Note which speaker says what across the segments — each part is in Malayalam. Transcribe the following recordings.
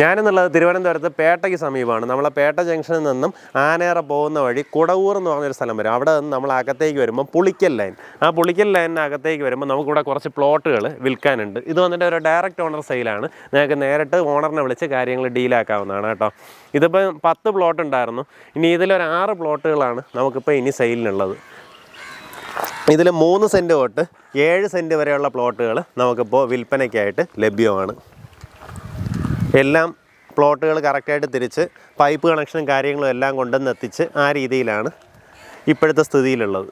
Speaker 1: ഞാനെന്നുള്ളത് തിരുവനന്തപുരത്ത് പേട്ടയ്ക്ക് സമീപമാണ്. നമ്മളെ പേട്ട ജംഗ്ഷനിൽ നിന്നും ആനേറ പോകുന്ന വഴി കുടവൂർ എന്ന് പറഞ്ഞൊരു സ്ഥലം വരും. അവിടെ നിന്ന് നമ്മൾ അകത്തേക്ക് വരുമ്പോൾ പുളിക്കൽ ലൈൻ. ആ പുളിക്കൽ ലൈനിന് അകത്തേക്ക് വരുമ്പോൾ നമുക്കിവിടെ കുറച്ച് പ്ലോട്ടുകൾ വിൽക്കാനുണ്ട്. ഇത് വന്നിട്ട് ഒരു ഡയറക്റ്റ് ഓണർ സെയിലാണ്. നിങ്ങൾക്ക് നേരിട്ട് ഓണറിനെ വിളിച്ച് കാര്യങ്ങൾ ഡീലാക്കാവുന്നതാണ് കേട്ടോ. ഇതിപ്പോൾ പത്ത് പ്ലോട്ട് ഉണ്ടായിരുന്നു. ഇനി ഇതിലൊരു ആറ് പ്ലോട്ടുകളാണ് നമുക്കിപ്പോൾ ഇനി സെയിലിനുള്ളത്. ഇതിൽ മൂന്ന് സെന്റ് തൊട്ട് ഏഴ് സെന്റ് വരെയുള്ള പ്ലോട്ടുകൾ നമുക്കിപ്പോൾ വിൽപ്പനയ്ക്കായിട്ട് ലഭ്യമാണ്. എല്ലാം പ്ലോട്ടുകൾ കറക്റ്റായിട്ട് തിരിച്ച് പൈപ്പ് കണക്ഷനും കാര്യങ്ങളും എല്ലാം കൊണ്ടുവന്ന് എത്തിച്ച് ആ രീതിയിലാണ് ഇപ്പോഴത്തെ സ്ഥിതിയിലുള്ളത്.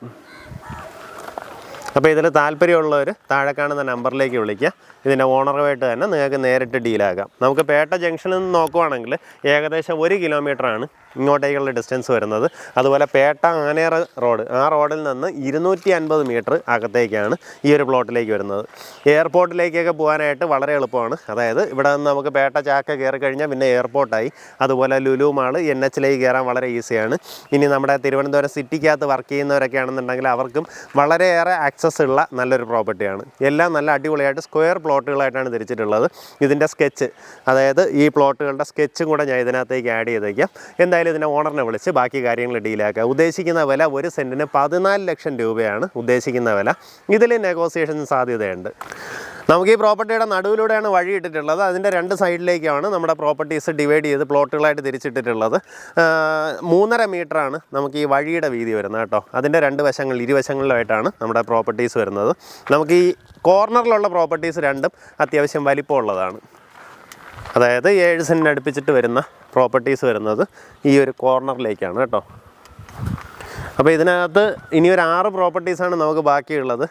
Speaker 1: അപ്പോൾ ഇതിൽ താല്പര്യമുള്ളവർ താഴെ കാണുന്ന നമ്പറിലേക്ക് വിളിക്കുക. ഇതിന്റെ ഓണറുമായിട്ട് തന്നെ നിങ്ങൾക്ക് നേരിട്ട് ഡീലാക്കാം നമുക്ക് പേട്ട ജംഗ്ഷനിൽ നിന്ന് നോക്കുവാണെങ്കിൽ ഏകദേശം ഒരു കിലോമീറ്ററാണ് ഇങ്ങോട്ടേക്കുള്ള ഡിസ്റ്റൻസ് വരുന്നത്. അതുപോലെ പേട്ട ആനേറ റോഡ്. ആ റോഡിൽ നിന്ന് ഇരുന്നൂറ്റി അൻപത് മീറ്റർ അകത്തേക്കാണ് ഈ ഒരു പ്ലോട്ടിലേക്ക് വരുന്നത്. എയർപോർട്ടിലേക്കൊക്കെ പോകാനായിട്ട് വളരെ എളുപ്പമാണ്. അതായത് ഇവിടെ നിന്ന് നമുക്ക് പേട്ട ചാക്ക കയറി കഴിഞ്ഞാൽ പിന്നെ എയർപോർട്ടായി അതുപോലെ ലുലു മാൾ എൻ എച്ചിലേക്ക് കയറാൻ വളരെ ഈസിയാണ് ഇനി നമ്മുടെ തിരുവനന്തപുരം സിറ്റിക്കകത്ത് വർക്ക് ചെയ്യുന്നവരൊക്കെ ആണെന്നുണ്ടെങ്കിൽ അവർക്കും വളരെയേറെ ആക്സസ് ഉള്ള നല്ലൊരു പ്രോപ്പർട്ടിയാണ് എല്ലാം നല്ല അടിപൊളിയായിട്ട് സ്ക്വയർ പ്ലോട്ടുകളായിട്ടാണ് തിരിച്ചിട്ടുള്ളത് ഇതിന്റെ സ്കെച്ച് അതായത് ഈ പ്ലോട്ടുകളുടെ സ്കെച്ചും കൂടെ ഞാൻ ഇതിനകത്തേക്ക് ആഡ് ചെയ്തേക്കാം. എന്തായാലും ഇതിന്റെ ഓണറിനെ വിളിച്ച് ബാക്കി കാര്യങ്ങൾ ഡീലാക്കുക. ഉദ്ദേശിക്കുന്ന വില ഒരു സെന്റിന് പതിനാല് ലക്ഷം രൂപയാണ് ഉദ്ദേശിക്കുന്ന വില. ഇതിൽ നെഗോസിയേഷൻ സാധ്യതയുണ്ട്. നമുക്ക് ഈ പ്രോപ്പർട്ടിയുടെ നടുവിലൂടെയാണ് വഴി ഇട്ടിട്ടുള്ളത്. അതിന്റെ രണ്ട് സൈഡിലേക്കാണ് നമ്മുടെ പ്രോപ്പർട്ടീസ് ഡിവൈഡ് ചെയ്ത് പ്ലോട്ടുകളായിട്ട് തിരിച്ചിട്ടിട്ടുള്ളത്. മൂന്നര മീറ്ററാണ് നമുക്ക് ഈ വഴിയുടെ വീതി വരുന്നത് കേട്ടോ. അതിന്റെ രണ്ട് വശങ്ങൾ ഇരുവശങ്ങളിലായിട്ടാണ് നമ്മുടെ പ്രോപ്പർട്ടീസ് വരുന്നത്. നമുക്ക് ഈ കോർണറിലുള്ള പ്രോപ്പർട്ടീസ് രണ്ടും അത്യാവശ്യം വലിപ്പമുള്ളതാണ്. അതായത് ഏഴ് സെന്റിന് അടുപ്പിച്ചിട്ട് വരുന്ന പ്രോപ്പർട്ടീസ് വരുന്നത് ഈ ഒരു കോർണറിലേക്കാണ് കേട്ടോ. അപ്പോൾ ഇതിനകത്ത് ഇനി ഒരു ആറ് പ്രോപ്പർട്ടീസാണ് നമുക്ക് ബാക്കിയുള്ളത്.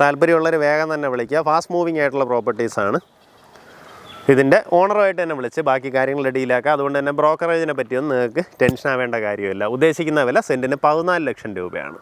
Speaker 1: താല്പര്യമുള്ളവർ വേഗം തന്നെ വിളിക്കുക. ഫാസ്റ്റ് മൂവിങ് ആയിട്ടുള്ള പ്രോപ്പർട്ടീസാണ് ഇതിന്റെ ഓണറുമായിട്ട് തന്നെ വിളിച്ച് ബാക്കി കാര്യങ്ങൾ ഡീലാക്കുക അതുകൊണ്ട് തന്നെ ബ്രോക്കറേജിനെ പറ്റിയൊന്നും നിങ്ങൾക്ക് ടെൻഷൻ ആവേണ്ട കാര്യമില്ല. ഉദ്ദേശിക്കുന്ന വില സെന്റിന് പതിനാല് ലക്ഷം രൂപയാണ്.